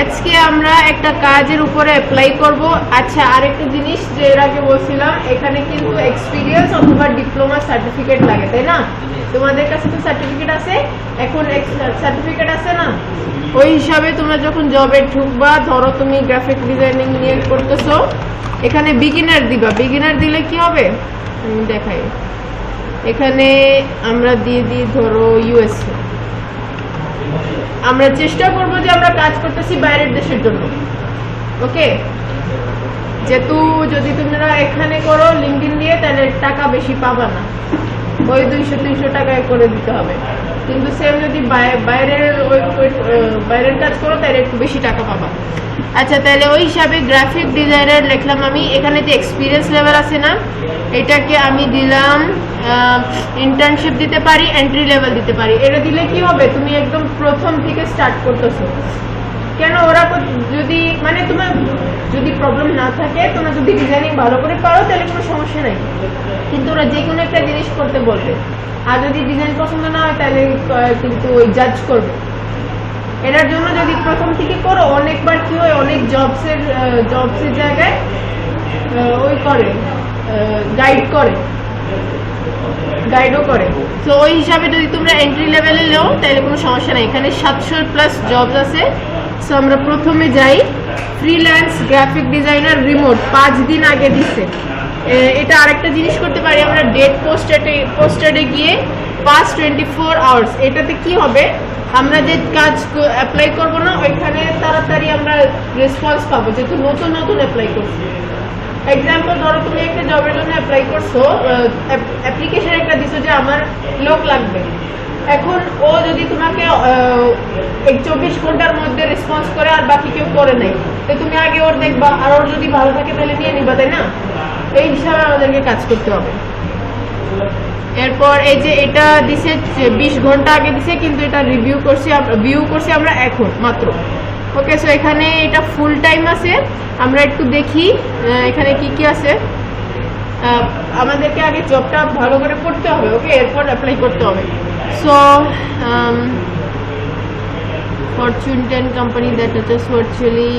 আজকে আমরা একটা কাজের উপরে অ্যাপ্লাই করব। আচ্ছা আরেকটা জিনিস যে এর আগে বলছিলাম, এখানে কিন্তু এক্সপিরিয়েন্স অথবা ডিপ্লোমা সার্টিফিকেট লাগে, তাই না? তোমাদের কাছে তো সার্টিফিকেট আছে, এখন সার্টিফিকেট আছে না? ওই হিসাবে তোমরা যখন জবে ঢুকবা, ধরো তুমি গ্রাফিক ডিজাইনিং নিয়ে করতেছো, এখানে বিগিনার দিবা। বিগিনার দিলে কি হবে? আমি দেখাই। এখানে আমরা দিয়ে দিই, ধরো ইউএসএ আমরা চেষ্টা করব যে আমরা কাজ করতেছি বাইরের দেশের জন্য। ওকে? যেহেতু যদি তোমরা এখানে করো লিঙ্কিন দিয়ে, তাহলে টাকা বেশি পাবা না। ওই দুইশো, তিনশো টাকায় করে দিতে হবে। কিন্তু সেম যদি বাই- বাইরের ওই- বাইরের কাজ করো, তাহলে একটু বেশি টাকা পাবা। আচ্ছা তাহলে ওই হিসাবে গ্রাফিক ডিজাইনার লিখলাম আমি। এখানে যে এক্সপিরিয়েন্স লেভেল আছে না, এটাকে আমি দিলাম ইন্টার্নশিপ দিতে পারি এন্ট্রি লেভেল দিতে পারি। এটা দিলে কি হবে? তুমি একদম প্রথম থেকে স্টার্ট করতেছো। কেন ওরা যদি মানে তোমার যদি প্রবলেম না থাকে, তোমরা যদি ডিজাইনিং ভালো করে পারো, তাহলে কোনো সমস্যা নাই। কিন্তু ওরা যে কোনো একটা জিনিস করতে বলবে। আর যদি ডিজাইন পছন্দ না হয়, তাহলে কিন্তু ওই জাজ করবে। এটার জন্য যদি প্রথম থেকে করো, অনেকবার কি হয়, অনেক জবসের জবসের জায়গায় ওই করে গাইড করে। গাইডও করে। তো ওই হিসাবে যদি তোমরা এন্ট্রি লেভেলে নাও তাহলে কোনো সমস্যা নেই। এখানে সাতশো প্লাস জবস আছে। সো আমরা প্রথমে যাই। ফ্রিল্যান্স গ্রাফিক ডিজাইনার রিমোট পাঁচ দিন আগে দিছে। এটা আরেকটা জিনিস করতে পারি আমরা ডেট পোস্টেডে পোস্টেডে গিয়ে পাঁচ টোয়েন্টি ফোর আওয়ার্স এটাতে কি হবে? আমরা যে কাজ অ্যাপ্লাই করব না, ওইখানে তাড়াতাড়ি আমরা রেসপন্স পাবো, যেহেতু নতুন নতুন অ্যাপ্লাই করছি। এক্সাম্পল ধরো তুমি একটা জবের জন্য অ্যাপ্লাই করছ অ্যাপ্লিকেশন একটা দিছো যে আমার লোক লাগবে। এখন ও যদি তোমাকে চব্বিশ ঘণ্টার মধ্যে রেসপন্স করে আর বাকি কেউ করে নাই, তো তুমি আগে ওর দেখবা, আর ওর যদি ভালো থাকে তাহলে নিয়ে নিবা, তাই না? এই হিসাবে আমাদেরকে কাজ করতে হবে। এরপর এই যে এটা দিছে বিশ ঘণ্টা আগে দিছে, কিন্তু এটা রিভিউ করছি ভিউ করছি আমরা এখন, মাত্র। ওকে সো এখানে এটা ফুল টাইম আছে। আমরা একটু দেখি এখানে কি কি আছে। আমাদেরকে আগে জবটা ভালো করে করতে হবে ওকে এরপর অ্যাপ্লাই করতে হবে। So fortune ten company that হচ্ছে ভার্চুয়ালি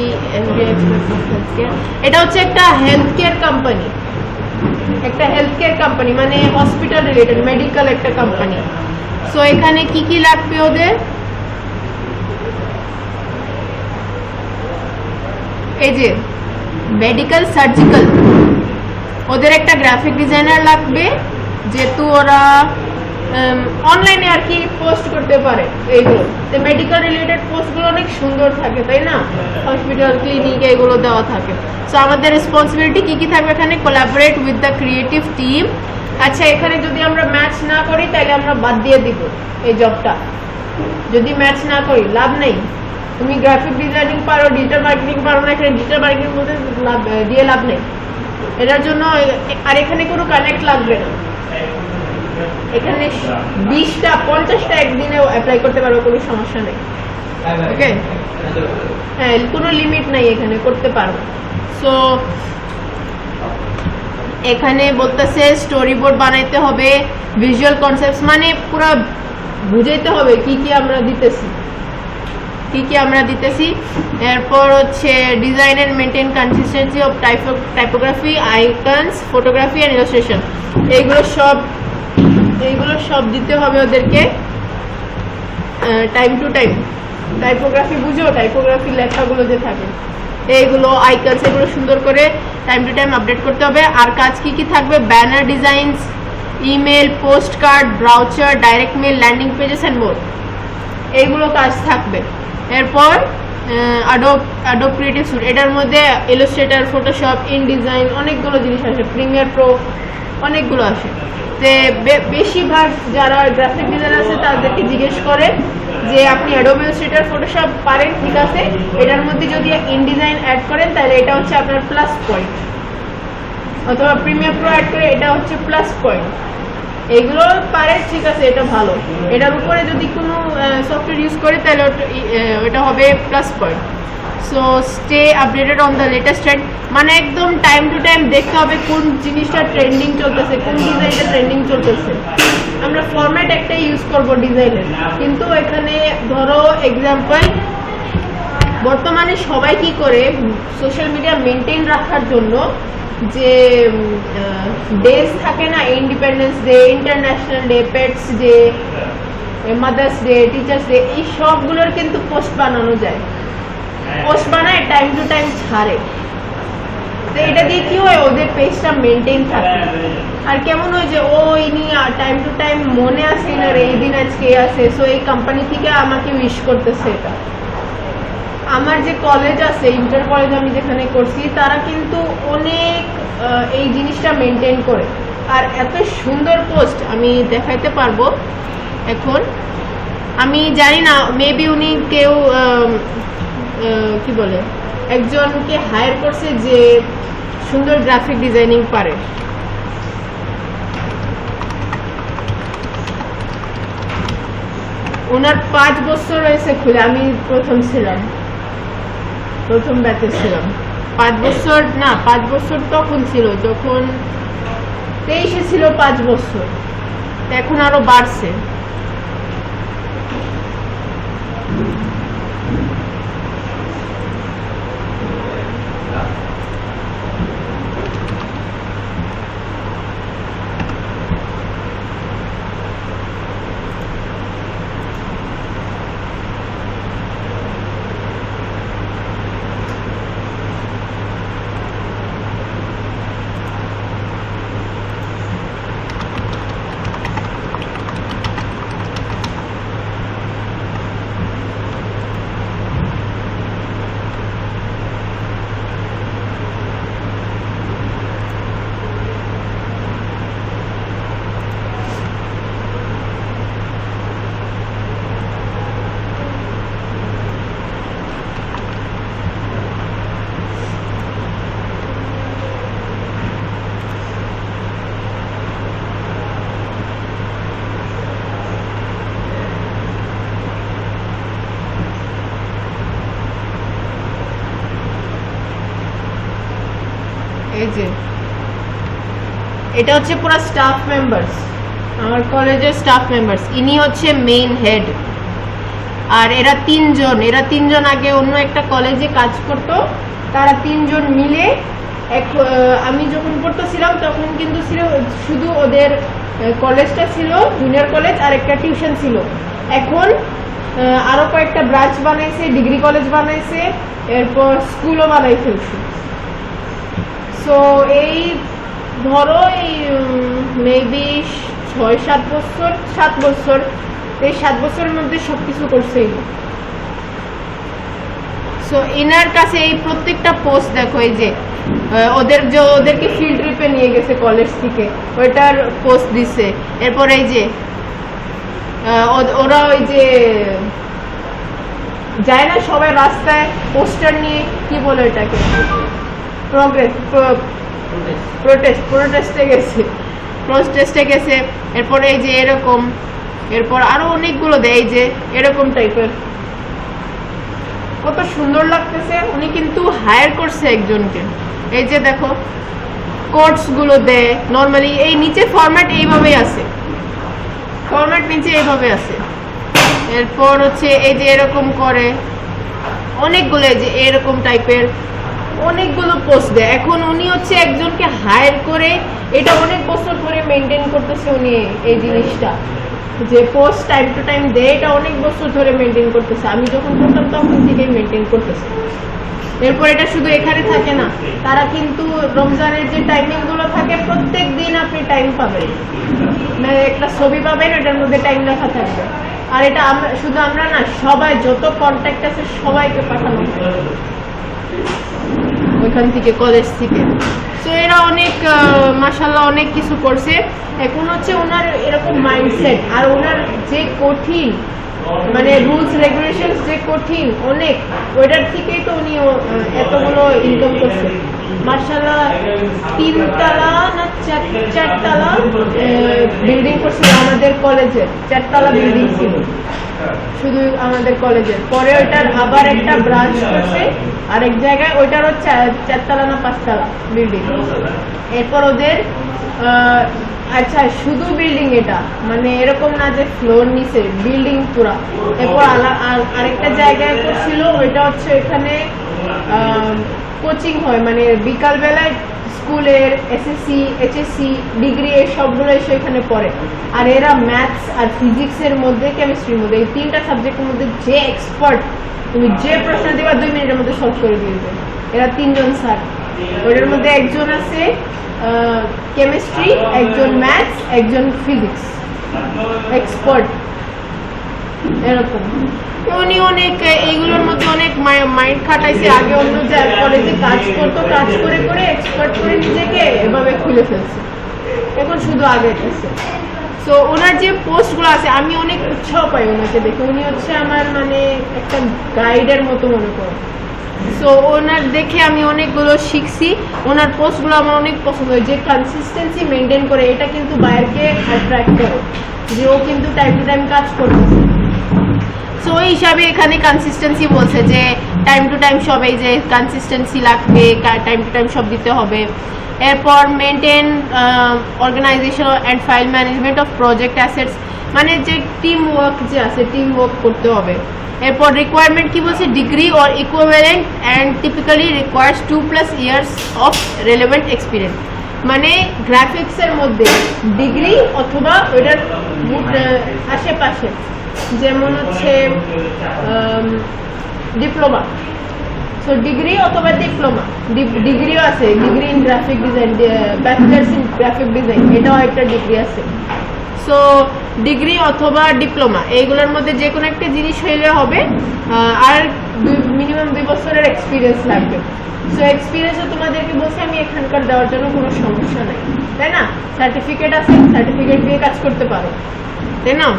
এটা হচ্ছে একটা হেলথ কেয়ার কোম্পানি একটা হেলথ কেয়ার কোম্পানি মানে হসপিটাল রিলেটেড মেডিকেল একটা কোম্পানি সো এখানে কি কি লাগবে ওদের? এই যে মেডিকেল সার্জিক্যাল ওদের একটা গ্রাফিক ডিজাইনার লাগবে, যেহেতু ওরা অনলাইনে আর কি পোস্ট করতে পারে এইগুলো মেডিকেল রিলেটেড পোস্টগুলো অনেক সুন্দর থাকে, তাই না? হসপিটাল ক্লিনিক এগুলো দেওয়া থাকে। সো আমাদের রেসপন্সিবিলিটি কী কী থাকবে এখানে? Collaborate with the creative team আচ্ছা এখানে যদি আমরা ম্যাচ না করি, তাহলে আমরা বাদ দিয়ে দিব এই জবটা যদি ম্যাচ না করি, লাভ নেই। তুমি গ্রাফিক ডিজাইনিং পারো ডিজিটাল মার্কেটিং পারো না, এখানে ডিজিটাল মার্কেটিং মধ্যে লাভ, দিয়ে লাভ নেই। এটার জন্য আর এখানে কোনো কানেক্ট লাগবে না। এখানে বিশটা, পঞ্চাশটা একদিনে অ্যাপ্লাই করতে পারো, কোনো সমস্যা নেই। ওকে হ্যাঁ কোনো লিমিট নাই এখানে, করতে পারো। সো এখানে বলতেছে স্টোরি বোর্ড বানাইতে হবে ভিজুয়াল কনসেপ্ট মানে পুরো বুঝাইতে হবে কি কি আমরা দিতেছি। কি কি আমরা দিতেছি। এরপর হচ্ছে design and maintain consistency of typography icons photography and illustration এইগুলো সব এইগুলো সব দিতে হবে ওদেরকে টাইম টু টাইম টাইপোগ্রাফি বুঝো? টাইপোগ্রাফি লেখাগুলো যে থাকে। এইগুলো আইকনস এগুলো সুন্দর করে টাইম টু টাইম আপডেট করতে হবে। আর কাজ কি কি থাকবে? Banner designs email post card brochure direct mail landing pages and more এইগুলো কাজ থাকবে। এরপর অ্যাডোব অ্যাডোব ক্রিয়েটিভ স্যুট এটার মধ্যে ইলাস্ট্রেটার ফটোশপ ইন ডিজাইন অনেকগুলো জিনিস আছে। প্রিমিয়ার প্রো অনেকগুলো আসে। যে বেশিরভাগ যারা গ্রাফিক ডিজাইন আছে, তাদেরকে জিজ্ঞেস করে যে, আপনি অ্যাডোব ইলাস্ট্রেটার ফটোশপ পারেন, ঠিক আছে? এটার মধ্যে যদি ইন ডিজাইন অ্যাড করেন, তাহলে এটা হচ্ছে আপনার প্লাস পয়েন্ট অথবা প্রিমিয়ার প্রো অ্যাড করে, এটা হচ্ছে প্লাস পয়েন্ট এগুলো পারে ঠিক আছে, এটা ভালো। এটার উপরে যদি কোনো সফটওয়্যার ইউজ করে, তাহলে ওটা হবে plus point so stay updated on the latest trend মানে একদম টাইম টু টাইম দেখতে হবে কোন জিনিসটা ট্রেন্ডিং চলতেছে, কোন ডিজাইনটা ট্রেন্ডিং চলতেছে। আমরা ফরম্যাট একটা ইউজ করব ডিজাইনের কিন্তু এখানে ধরো এক্সাম্পল বর্তমানে সবাই কি করে সোশ্যাল মিডিয়া মেনটেন রাখার জন্য যে ডেজ থাকে না independence day international day pets day mother's day teachers day এই সবগুলোর কিন্তু পোস্ট বানানো যায়। পোস্ট বানায় টাইম টু টাইম ছাড়ে। তো এটা দিয়ে কি হয়? ওদের পেজটা মেনটেন থাকে। আর কেমন হয় যে ও ইনি টাইম টু টাইম মনে আসে না রে এই দিন আজকে আছে সো এই কোম্পানি থেকে আমাকে উইশ করতেছে এটা। আমার যে কলেজ আছে ইন্টার কলেজ আমি যেখানে করছি তারা কিন্তু অনেক এই জিনিসটা মেনটেন করে। আর এত সুন্দর পোস্ট আমি দেখাইতে পারব এখন। আমি জানি না মেবি উনি কেউ কি বলে? একজনকে হায়ার করছে যে সুন্দর গ্রাফিক ডিজাইনিং পারে। ওনার পাঁচ বছর হয়েছে খুলে, আমি প্রথম ছিলাম। প্রথম ব্যাচে ছিলাম। পাঁচ বছর, না, পাঁচ বছর তখন ছিল, যখন তেইশে ছিল পাঁচ বছর। এখন আরও বাড়ছে এই যে এটা হচ্ছে পুরো স্টাফ মেম্বার্স আমার কলেজের স্টাফ মেম্বার্স ইনি হচ্ছে মেইন হেড আর এরা তিনজন এরা তিনজন আগে অন্য একটা কলেজে কাজ করতো, তারা তিনজন মিলে এক আমি যখন পড়তেছিলাম তখন কিন্তু ছিল, শুধু ওদের কলেজটা ছিল জুনিয়র কলেজ আর একটা টিউশন ছিল। এখন আরও কয়েকটা ব্রাঞ্চ বানাইছে ডিগ্রি কলেজ বানাইছে, এরপর স্কুলও বানাই ফেলছে। সো এই ধরো এই মেবি ছয়, সাত বছর সাত বছর, এই সাত বছরের মধ্যে সব কিছু করছে সো এনার কাছে এই প্রত্যেকটা পোস্ট দেখো, এই যে ওদের যে, ওদেরকে ফিল্ড ট্রিপে নিয়ে গেছে কলেজ থেকে, ওইটার পোস্ট দিছে। এরপর এই যে ওরা ওই যে, যায় না সবাই রাস্তায় পোস্টার নিয়ে, কি বলে এটাকে প্রগ্রেস প্রোটেস্ট প্রোটেস্টে গেছে। প্রোটেস্টে গেছে, এরপরে এই যে এরকম, এরপর আরও অনেকগুলো দেয় যে এরকম টাইপের কত সুন্দর লাগতেছে, উনি কিন্তু হায়ার করছে একজনকে। এই যে দেখো কোটসগুলো দেয় নর্মালি এই নিচে ফরম্যাট এইভাবেই আছে। ফরম্যাট নিচে এইভাবে আছে। এরপর হচ্ছে এই যে এরকম করে, অনেকগুলো যে এরকম টাইপের অনেকগুলো পোস্ট দেয়। এখন উনি হচ্ছে একজনকে হায়ার করে, এটা অনেক বছর ধরে মেনটেন করতেছে উনি এই জিনিসটা। যে পোস্ট টাইম টু টাইম দেয়, এটা অনেক বছর ধরে মেনটেন করতেছে। আমি যখন করতাম, তখন থেকেই মেনটেন করতেছে। এরপর এটা শুধু এখানে থাকে না, তারা কিন্তু রমজানের যে টাইমিংগুলো থাকে, প্রত্যেক দিন আপনি টাইম পাবেন। মানে একটা ছবি পাবেন, এটার মধ্যে টাইম লেখা থাকবে। আর এটা আমরা, শুধু আমরা না, সবাই, যত কন্ট্যাক্ট আছে, সবাইকে পাঠানো ওইখান থেকে কলেজ থেকে তো এরা অনেক মাসাল্লাহ অনেক কিছু করছে। এখন হচ্ছে ওনার এরকম মাইন্ডসেট আর ওনার যে কঠিন মানে রুলস রেগুলেশন যে কঠিন, অনেক, ওইটার থেকেই তো উনি এতগুলো ইনকাম করছে। মার্শাল্লাহ তিনতলা না চার, চারতলা বিল্ডিং করছিল আমাদের কলেজে চারতলা বিল্ডিং ছিল। শুধু আমাদের কলেজের পরে ওইটার আবার একটা ব্রাঞ্চ করছে। আরেক জায়গায় ওইটারও চার- চারতলা না পাঁচতলা বিল্ডিং এরপর ওদের আচ্ছা শুধু বিল্ডিং এটা? মানে এরকম না যে ফ্লোর নিচে বিল্ডিং পুরা। এরপর আরেকটা জায়গায় করছিল ওইটা হচ্ছে এখানে কোচিং হয়। মানে বিকালবেলায় স্কুলের এসএসসি এইচএসসি ডিগ্রি এই সবগুলো এসে এখানে পড়ে। আর এরা ম্যাথস আর ফিজিক্সের মধ্যে কেমিস্ট্রির মধ্যে, এই তিনটা সাবজেক্টের মধ্যে যে এক্সপার্ট তুমি যে প্রশ্ন দিবা, দুই মিনিটের মধ্যে সলভ করে দিয়ে এরা তিনজন স্যার ওইটার মধ্যে একজন আছে কেমিস্ট্রি একজন ম্যাথস একজন ফিজিক্স এক্সপার্ট এরকম। উনি অনেক, এইগুলোর মধ্যে অনেক মাইন্ড খাটাইছে, আগে অন্য কলেজে কাজ করতো, কাজ করে করে এক্সপার্ট করে নিজেকে এভাবে খুলে ফেলছে। এখন শুধু আগেতেছে সো ওনার যে পোস্টগুলো আছে, আমি অনেক উৎসাহ পাই ওনাকে দেখে। উনি হচ্ছে আমার মানে একটা গাইডের মতো মনে করো সো ওনার দেখে আমি অনেকগুলো শিখছি। ওনার পোস্টগুলো আমার অনেক পছন্দ হয় যে কনসিস্টেন্সি মেনটেন করে, এটা কিন্তু বাইরকে অ্যাট্রাক্ট করে। যে ও কিন্তু টাইম টু টাইম কাজ করতেছে সো ওই হিসাবে এখানে কনসিস্টেন্সি বলছে যে টাইম টু টাইম সব এই যে কনসিস্টেন্সি লাগবে টাইম টু টাইম সব দিতে হবে। এরপর maintain organization and file management of project assets মানে যে টিম ওয়ার্ক যে আছে টিম ওয়ার্ক করতে হবে। এরপর রিকোয়ারমেন্ট কি বলছে? Degree or equivalent and typically requires two plus years of relevant experience মানে গ্রাফিক্সের মধ্যে ডিগ্রি অথবা ওইটার আশেপাশে, যেমন হচ্ছে ডিপ্লোমা সো ডিগ্রি অথবা ডিপ্লোমা ডিগ্রিও আছে। Degree in graphic design bachelors in graphic design এটাও একটা ডিগ্রি আছে। সো ডিগ্রি অথবা ডিপ্লোমা এইগুলোর মধ্যে যে কোনো একটা জিনিস হইলে হবে আর মিনিমাম দুই বছরের এক্সপিরিয়েন্স লাগবে। সো এক্সপিরিয়েন্সও তোমাদেরকে বলছি, আমি এখানকার দেওয়ার জন্য কোনো সমস্যা নেই। তাই না? সার্টিফিকেট আছে সার্টিফিকেট দিয়ে কাজ করতে পারো। তাই না?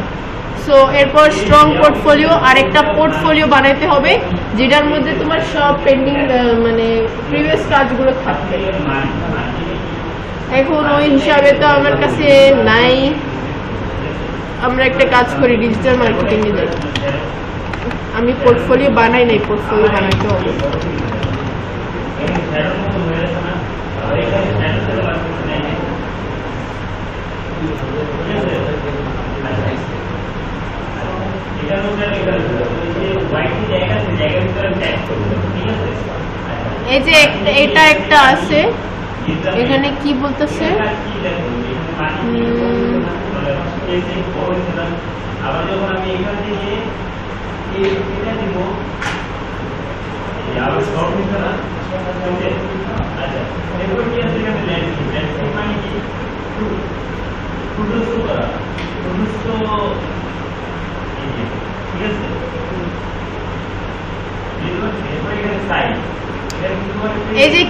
সো এরপর স্ট্রং পোর্টফোলিও আর একটা পোর্টফোলিও বানাইতে হবে, যেটার মধ্যে তোমার সব পেন্ডিং মানে প্রিভিয়াস কাজগুলো থাকবে। এখন ওই হিসাবে তো আমার কাছে নাই। আমরা একটা কাজ করি ডিজিটাল মার্কেটিং এ যাই। আমি পোর্টফোলিও বানাই নাই পোর্টফোলিও বানাইতে হবে। এই যে এটা একটা আছে, এখানে কি বলতেছে? আবার যখন আমি এখান থেকে এই এটা দিব এই আবার শর্ট নিতে না ওকে আচ্ছা এরপর কি আছে এখানে ল্যান্ডস্কেপ ল্যান্ডস্কেপ মানে কি প্রদস্ত করা প্রদস্ত এই যে, ঠিক আছে এরপর এরপর এখানে সাইজ এই যে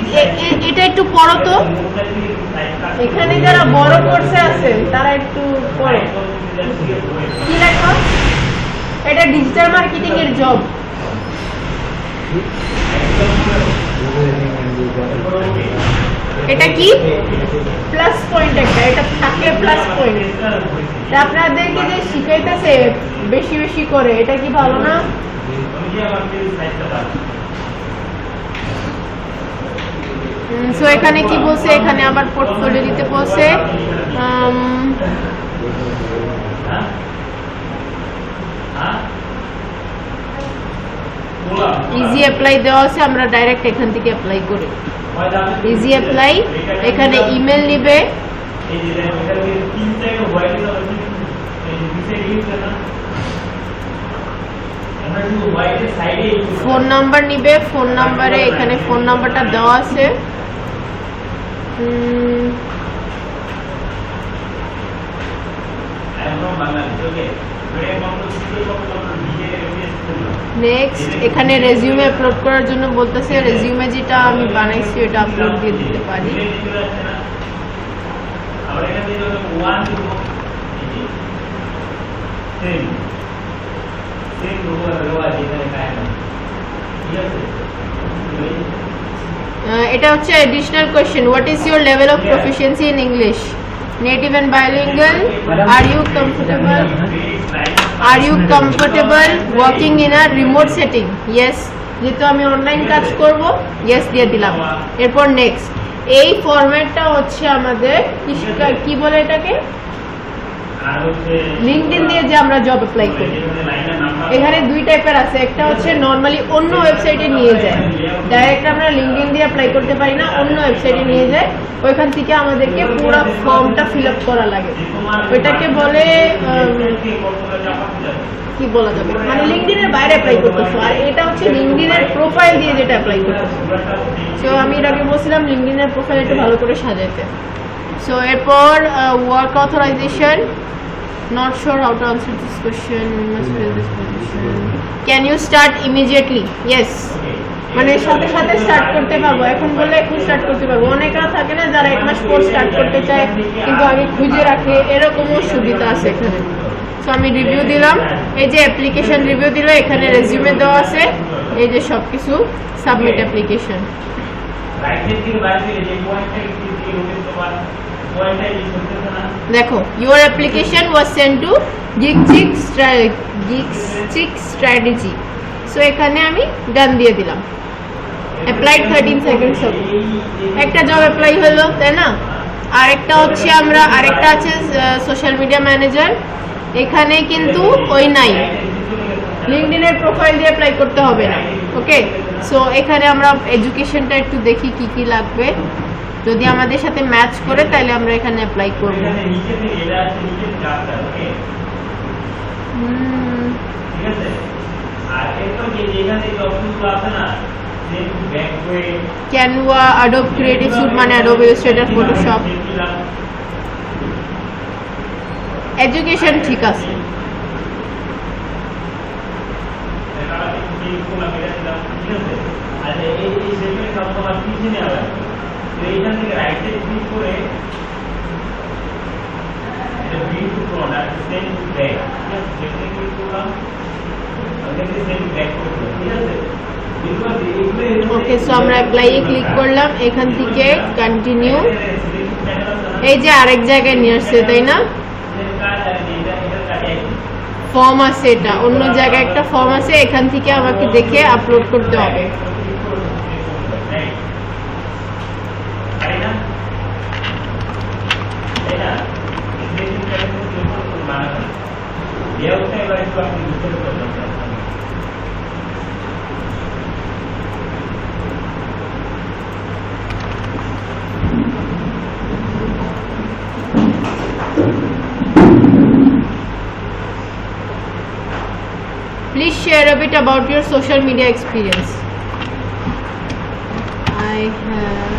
এটা একটু পড়ো তো। এখানে যারা বড় কোর্সে আছে, তারা একটু পড়ো। কি লেখা? এটা ডিজিটাল মার্কেটিং এর জব এটা কি? প্লাস পয়েন্ট একটা, এটা থাকলে প্লাস পয়েন্ট আপনাদেরকে যে শিখাইতেছে, বেশি বেশি করে, এটা কি ভালো না? সো এখানে কি বসে এখানে আবার পোর্টফোলিও দিতে বলছে। ইজি অ্যাপ্লাই দেওয়া আছে, আমরা ডাইরেক্ট এখান থেকে অ্যাপ্লাই করি। ইজি অ্যাপ্লাই এখানে ইমেল নিবে। ফোন নাম্বার নিবে, ফোন নাম্বারে এখানে ফোন নাম্বারটা দেওয়া আছে। নেক্সট এখানে রেজিউমে আপলোড করার জন্য বলতেছে রেজিউমে যেটা আমি বানাইছি ওটা আপলোড দিয়ে দিতে পারি। আবার এখান আহ, এটা হচ্ছে additional question what is your level of proficiency in English native and bilingual are you comfortable are you comfortable working in a remote setting yes যেহেতু আমি অনলাইন কাজ করব ইয়েস দিয়ে দিলাম। এরপর নেক্সট এই ফরম্যাটটা হচ্ছে আমাদের কি বলে এটাকে? হচ্ছে দিয়ে যে আমরা জব অ্যাপ্লাই করি। এখানে দুই টাইপের আছে। একটা হচ্ছে নর্মালি অন্য ওয়েবসাইটে নিয়ে যায়। ডাইরেক্ট আমরা লিঙ্কডিন দিয়ে অ্যাপ্লাই করতে পারি না, অন্য ওয়েবসাইটে নিয়ে যায়। ওইখান থেকে আমাদেরকে পুরো ফর্মটা ফিল আপ করা লাগে। ওইটাকে বলে কি বলা যাবে? মানে লিঙ্কডিনের বাইরে অ্যাপ্লাই করতেছো। আর এটা হচ্ছে লিঙ্কডিনের প্রোফাইল দিয়ে যেটা অ্যাপ্লাই করতেছো। সো আমি এর আগে বলছিলাম লিঙ্কডিনের প্রোফাইল একটু ভালো করে সাজাইতে। সো এরপর work authorization not sure how to answer this question can you start immediately yes মানে সাথে সাথে স্টার্ট করতে পারব। এখন বলে এখন স্টার্ট করতে পারব। অনেকরা থাকে না, যারা এক মাস পর স্টার্ট করতে চায়, কিন্তু আগে খুঁজে রাখে এরকমও সুবিধা আছে এখানে। সো আমি রিভিউ দিলাম। এই যে অ্যাপ্লিকেশন রিভিউ দিল, এখানে রেজিউমে দেওয়া আছে। এই যে সব কিছু সাবমিট অ্যাপ্লিকেশন দেখো your application was send to GigChick GigChick strategy so এখানে আমি ডান দিয়ে দিলাম। অ্যাপ্লাইড থার্টিন সেকেন্ডস হবে একটা জব অ্যাপ্লাই হলো, তাই না? আরেকটা হচ্ছে আমরা, আরেকটা আছে সোশ্যাল মিডিয়া ম্যানেজার এখানে কিন্তু ওই নাই। লিঙ্কডিনের প্রোফাইল দিয়ে অ্যাপ্লাই করতে হবে না ওকে সো এখানে আমরা এডুকেশনটা একটু দেখি কি কি লাগবে। যদি আমাদের সাথে ম্যাচ করে তাহলে আমরা এখানে অ্যাপ্লাই করব। ক্যানভা অ্যাডোব ক্রিয়েটিভ স্যুট মানে অ্যাডোব ইলাস্ট্রেটর ফটোশপ এডুকেশন ঠিক আছে। আচ্ছা এই এই সেগমেন্ট সব তোমার পিছনে নেওয়া লাগবে তো এইখান থেকে রাইট সাইড ক্লিক করে এটা view to product send back ঠিক আছে? সেখানে ক্লিক করলাম ওখান সেন্ড ব্যাক করতে ঠিক আছে? ওকে সো আমরা অ্যাপ্লাইয়ে ক্লিক করলাম এখান থেকে কন্টিনিউ এই যে আরেক জায়গায় নিয়ে আসছে তাই না? ফর্ম আছে এটা। অন্য জায়গায় একটা ফর্ম আছে, এখান থেকে আমাকে দেখে আপলোড করতে হবে। Please share a bit about your social media experience. I have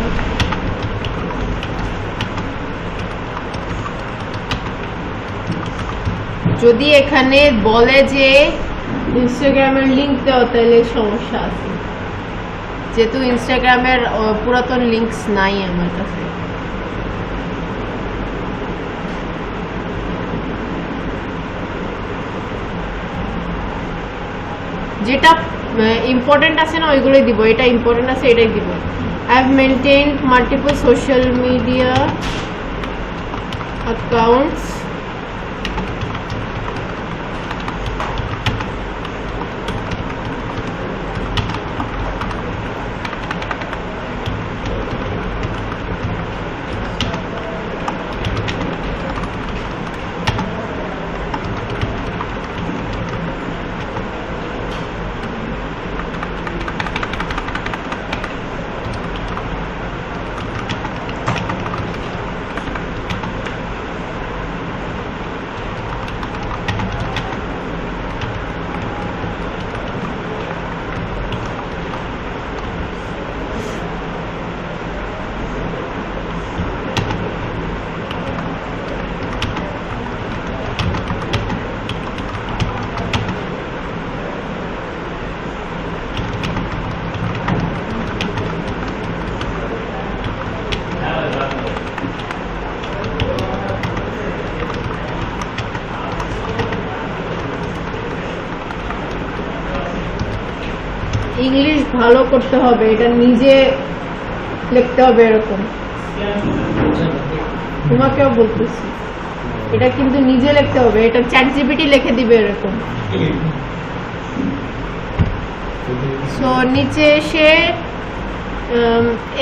যদি এখানে বলে যে ইনস্টাগ্রামের লিংক দেওয়া তাহলে সমস্যা আছে যেহেতু ইনস্টাগ্রামের পুরাতন লিঙ্কস নাই আমার কাছে যেটা ইম্পর্টেন্ট আছে না ওইগুলোই দিব, এটা ইম্পর্টেন্ট আছে এটাই দিব। I have maintain multiple social media accounts ভালো করতে হবে, এটা নিজে লিখতে হবে এরকম। তোমাকেও বলতেছি। এটা কিন্তু নিজে লিখতে হবে, এটা চ্যাট জিপিটি লিখে দিবে এরকম। সো নিচে এসে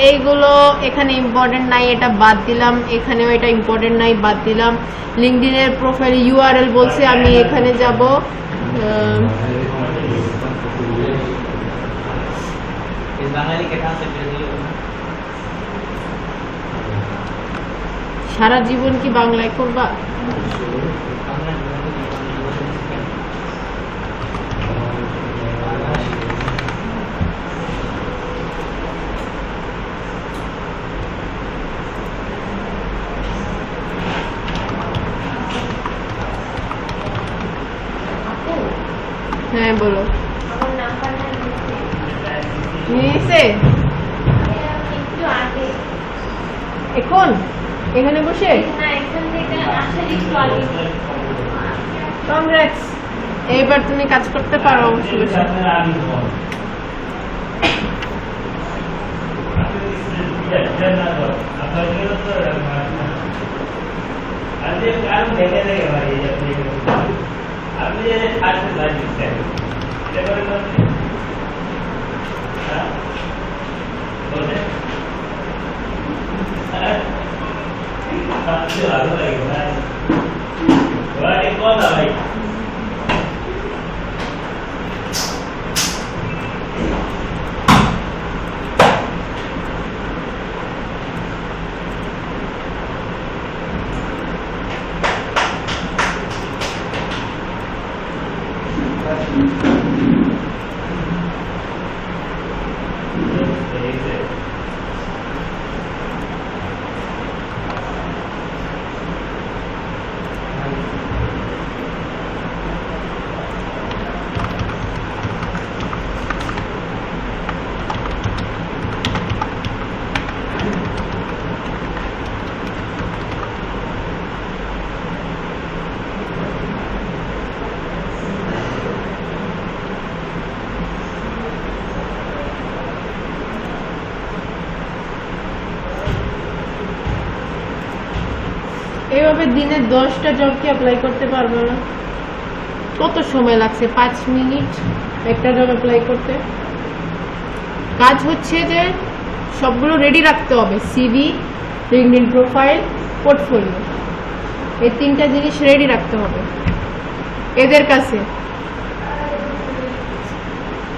এইগুলো এখানে ইম্পর্টেন্ট নাই, এটা বাদ দিলাম। এখানেও এটা ইম্পর্টেন্ট নাই, বাদ দিলাম। লিঙ্কডিনের প্রোফাইল ইউআরএল বলছে, আমি এখানে যাব। সারা জীবন কি বাংলায় করবা? আচ্ছা, আপনি যে আসতে লাগিয়েছেন এটা করে হ্যাঁ বলতে সবচেয়ে ভালো লাগে ভাই ভাই কথা ভাই এইভাবে দিনে দশটা জব কি অ্যাপ্লাই করতে পারব না? কত সময় লাগছে? পাঁচ মিনিট একটা জব অ্যাপ্লাই করতে? কাজ হচ্ছে যে সবগুলো রেডি রাখতে হবে। সিভি লিঙ্কডিন প্রোফাইল পোর্টফোলিও এই তিনটা জিনিস রেডি রাখতে হবে। এদের কাছে।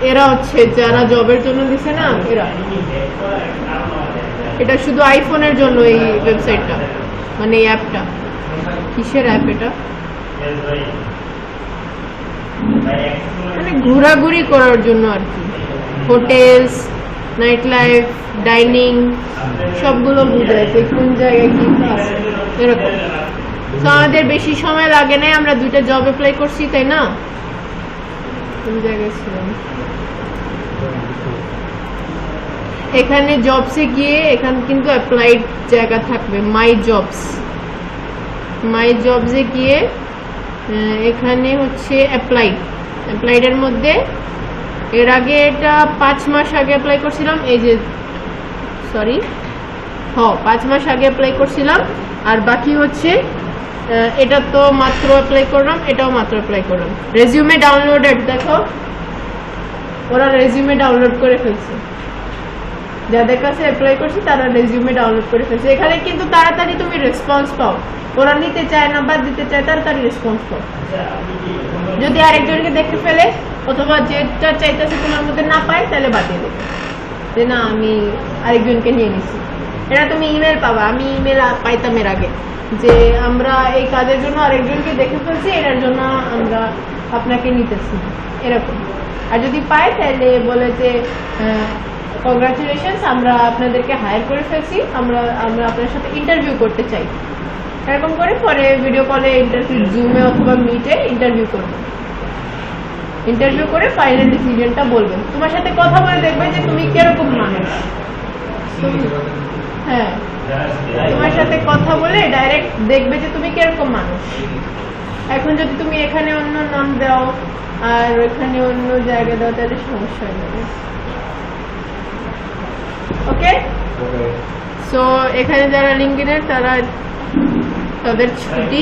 এরা হচ্ছে যারা জবের জন্য দিছে না, এরা। এটা শুধু আইফোনের জন্য এই ওয়েবসাইটটা মানে এই অ্যাপটা কিসের অ্যাপ এটা? মানে ঘোরাঘুরি করার জন্য আর কি। হোটেলস নাইট লাইফ ডাইনিং সবগুলো বুঝায় যে কোন জায়গায় কি আছে? এরকম। তো আমাদের বেশি সময় লাগে নাই আমরা দুইটা জব অ্যাপ্লাই করছি তাই না? কোন জায়গায় ছিলাম? এখানে জবসে গিয়ে এখানে কিন্তু অ্যাপ্লাইড জায়গা থাকবে মাই জবস মাই জবসে গিয়ে এখানে হচ্ছে অ্যাপ্লাইড অ্যাপ্লাইডের মধ্যে, এর আগে এটা পাঁচ মাস আগে অ্যাপ্লাই করছিলাম, এই যে সরি হ, পাঁচ মাস আগে অ্যাপ্লাই করছিলাম, আর বাকি হচ্ছে এটা তো মাত্র অ্যাপ্লাই করলাম, এটাও মাত্র অ্যাপ্লাই করলাম। রেজিউমে ডাউনলোডেড দেখো, ওরা রেজিউমে ডাউনলোড করে ফেলছে। যাদের কাছে অ্যাপ্লাই করছি, তারা রেজিউমে ডাউনলোড করে ফেলছে। এখানে কিন্তু তাড়াতাড়ি তুমি রেসপন্স পাও। ওরা নিতে চায় না বা দিতে চায়, তাড়াতাড়ি রেসপন্স পাও। যদি আরেকজনকে দেখে ফেলে, অথবা যেটা চাইতেছে তোমার মধ্যে না পায়, তাহলে বাতিয়ে দেবে। যে না, আমি আরেকজনকে নিয়ে নিছি। এটা তুমি ইমেল পাবা। আমি ইমেল পাইতাম এর আগে যে আমরা এই কাজের জন্য আরেকজনকে দেখে ফেলছি, এটার জন্য আমরা আপনাকে নিতেছি। এরকম। আর যদি পাই তাহলে বলে যে কংগ্রাচুলেশনস আমরা আপনাদেরকে হায়ার করে ফেলছি। আমরা আমরা আপনার সাথে ইন্টারভিউ করতে চাই। এরকম করে পরে ভিডিও কলে ইন্টারভিউ জুমে অথবা মিটে ইন্টারভিউ করবেন ইন্টারভিউ করে ফাইনাল ডিসিশনটা বলবেন। তোমার সাথে কথা বলে দেখবে যে তুমি কীরকম মানুষ। হ্যাঁ তোমার সাথে কথা বলে ডাইরেক্ট দেখবে যে তুমি কীরকম মানুষ। এখন যদি তুমি এখানে অন্য নাম দাও, আর ওখানে অন্য জায়গা দাও, তাহলে সমস্যা হয়ে যাবে। ওকে সো এখানে যারা লিঙ্গিনের তারা তাদের ছুটি।